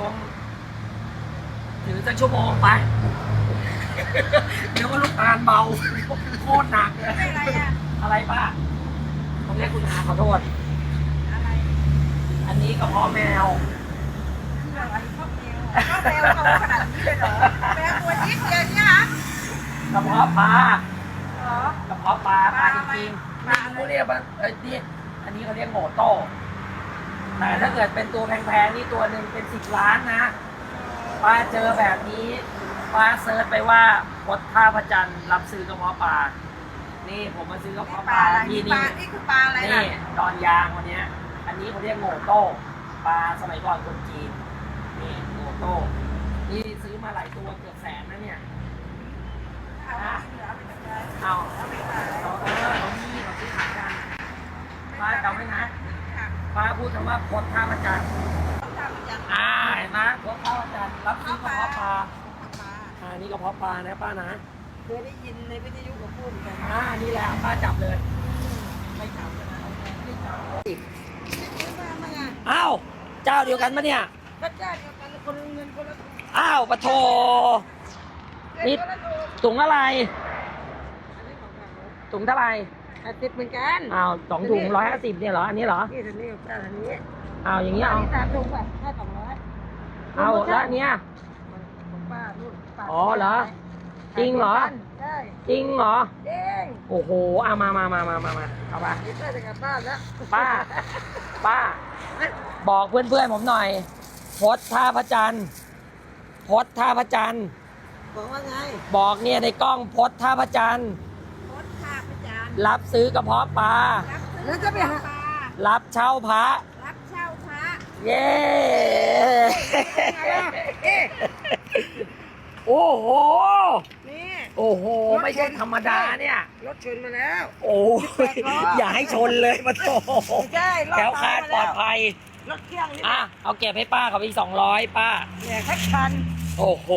ลงถือสักชั่วโมงไป เดี๋ยวว่าลูกตาลเบาโคตรหนักเลยไม่อะไรอะอะไรป้าผมเรียกคุณอาขอโทษ อะไรอันนี้กระเพาะแมวคืออะไรชอบเมลชอบเมลโตขนาดนี้เลยเหรอแมวตัวนิดเดียวเนี่ยฮะกระเพาะปลาเหรอกระเพาะปลาปลาจริงๆปลาไม่อะไรรู้เรียกว่าเอ้ยนี่อันนี้เขาเรียกโง่โต้ แต่ถ้าเกิดเป็นตัวแพงๆนี่ตัวหนึ่งเป็นสิบล้านนะป้าเจอแบบนี้ป้าเซิร์ชไปว่าพดท่าพระจันทร์รับซื้อกระเพาะปลา นี่ผมมาซื้อกระนี่เพาะปปลาลาอะไรที่นี่ปลานี่นี่คือปลาอะไรล่ะนี่ดอนยางวันเนี้ยอันนี้เขาเรียกโง่โต้ปลาสมัยก่อนคนจีนนี่โง่โต้นี่ซื้อมาหลายตัวเกือบแสนนะเนี่ยเอา พูดคำว่าพดท่าพระจันทร์ต้องทำอย่างอ่าเห็นไหมพดท่าพระจันทร์รับซื้อกระเพาะปลาปลาอ่านี่กระเพาะปลานะป้านะเคยได้ยินในวิทยุกับพูดกันอ่านี่แหละป้าจับเลย ไม่จับเลยนะไม่จับซื้อมาเมื่อไงอ้าวเจ้าเดียวกันปะเนี่ยก็จ้าเดียวกันคนละเงินคนละถุงอ้าวปะโทเงินคนละถุงถุงอะไรอันนี้ของเราถุงเท่าไหร่ อาทิตย์เหมือนกันอ้าวสองถุงร้อยห้าสิบเนี่ยเหรอ อันนี้เหรอ นี่ทันนี้กับเจ้าทันนี้อ้าวอย่างเงี้ยเอานนี้สามถุงป่ะห้าสองร้อยเอาแล้วอันเนี้ย ของป้านู่นป้าอ๋อเหรอ จริงเหรอ ใช่จริงเหรอ จริงโอ้โหเอามามามามามามาเอาไปนี่ได้จะกลับบ้านแล้วป้า ป้า บอกเพื่อนๆผมหน่อยพดท่าพระจันทร์พดท่าพระจันทร์บอกว่าไง บอกเนี่ยในกล้องพดท่าพระจันทร์โคตรขาพ ระจานรับซื้อกระเพาะปลารับซื้อแล้วจะไปหารับเช่าพระ รับเช่าพระเย้ โอ้โห นี่โอ้โห ไม่ใช่ธรรมดาเนี่ย รถชนมาแล้ว โอ้ยอย่าให้ชนเลยมาโถไม่ใช่รถแถวคลาดปลอดภัย รถเครื่องนี่อะ เอาเก็บให้ป้าเขาไปสองร้อยป้าเนี่ยแค่คัน โอ้โห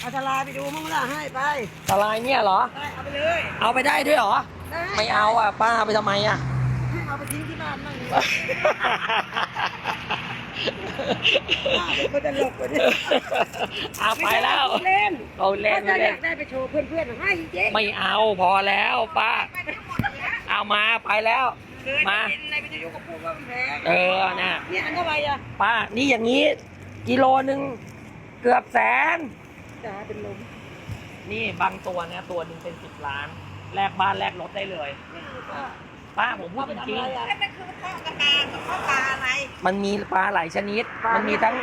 เอาทลายไปดูมั้งล่ะให้ไปสลายเนี่ยเหรอ ได้เอาไปเลยเอาไปได้ด้วยเหรอได้ไม่เอาอะ ป้าเอาไปทำไมอะ เอาไปทิ้งที่บ้านนั่งอยู่ป้าเป็นคนตลกกว่านี้เอาไปแล้วเล่นเอาเล่นถ้าเล่อนยากได้ไปโชว์เพื่อนๆให้เจ๊ไม่เอาพอแล้วป้าเอามาไปแล้วมาในวิทยุก็พูดว่ามันแพงเออน่ะเนี่ยอันเท่าไหร่อะป้า นี่อย่างนี้ กิโลหนึ่งเกือบแสน จ๋าเป็นลมนี่บางตัวเนี่ยตัวหนึ่งเป็นสิบล้าน แลกบ้านแลกรถได้เลยนี่คือว่าป้าผมพูดจริงแล้วมันคือพ่อกระตากับพ่อปลาอะไร ๆมันมีปลาหลายชนิด มันมีทั้ง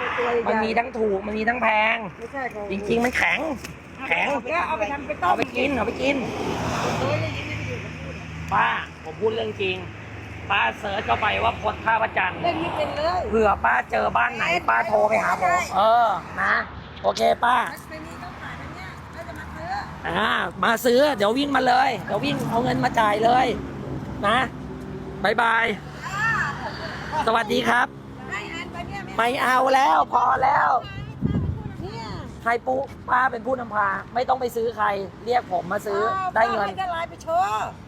มันมีทั้งถูก มันมีทั้งแพง ไม่ใช่ของจริง ๆ มันแข็ง แข็ง แล้วเอาไปทำไปต้มเอาไปกิน เอาไปกินโอ้ยได้ยินในวิทยุก็พูดป้า ผมพูดเรื่องจริง ป้าเสิร์ชเข้าไปว่าพดท่าประจันทร์เล่นไม่เป็นเลย เผื่อป้าเจอบ้านไหน ป้าโทรไปหาผม เออ นะ โอเคป้าไม่มีต้องขายแบบเนี้ยเราจะมาซื้ออ่ามาซื้อ เดี๋ยววิ่งมาเลย เดี๋ยววิ่งเอาเงินมาจ่ายเลย นะบายบายสวัสดีครับให้อันไปเนี่ยไม่เอาแล้วพอแล้ว เนี่ยใครปุ๊ป้าเป็นผู้นำพา ไม่ต้องไปซื้อใคร เรียกผมมาซื้อได้เงินได้ไลน์ไปโชว์